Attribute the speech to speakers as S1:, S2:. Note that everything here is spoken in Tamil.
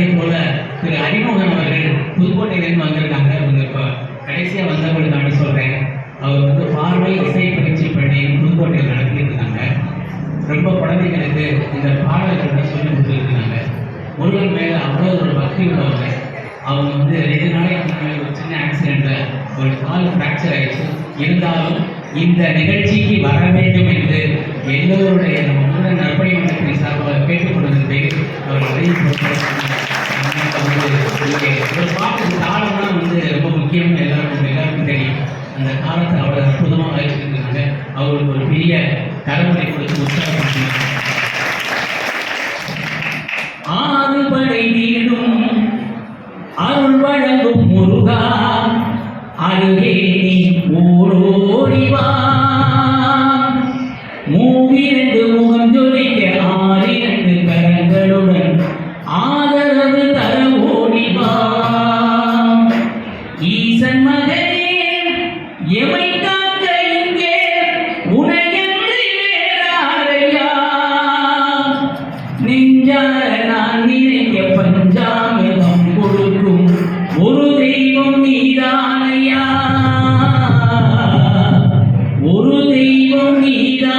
S1: அதே போல திரு அறிமுகம் அவர்கள் புதுக்கோட்டையிலேருந்து வந்திருக்காங்க. அவங்க இப்போ கடைசியாக வந்தவங்களுக்கான சொல்கிறேன் அவர் வந்து பார்வை இசை பயிற்சி பண்ணி புதுக்கோட்டையில் நடத்திட்டு இருக்காங்க. ரொம்ப குழந்தைங்களுக்கு இந்த பாடல்களை சொல்லி கொடுத்துருக்காங்க முருகன் மேலே அவ்வளோ ஒரு பக்தி உள்ளவங்க. அவங்க வந்து ரெண்டு நாளைக்கு முன்னாடி ஒரு சின்ன ஆக்சிடெண்ட்டில் ஒரு கால் ஃப்ராக்சர் ஆயிடுச்சு. இருந்தாலும் இந்த நிகழ்ச்சிக்கு வர வேண்டும் என்று எல்லோருடைய நம்ம நற்பணி மன்றத்தின் சார்பாக கேட்டுக்கொண்டது அவர் ஒரு முக்கியம் எல்லாருக்கும் எல்லாருக்கும் தெரியும். அந்த காலத்தை அவ்வளோ அற்புதமாக வச்சிருக்காங்க அவருக்கு ஒரு பெரிய தலைமுறை கொடுத்து உற்சாகப்படுத்தினாங்க ஆறுபடை வீடும் அருள் வழங்கும் முருகா அருகே நீ ஓடோடிவா বহিরা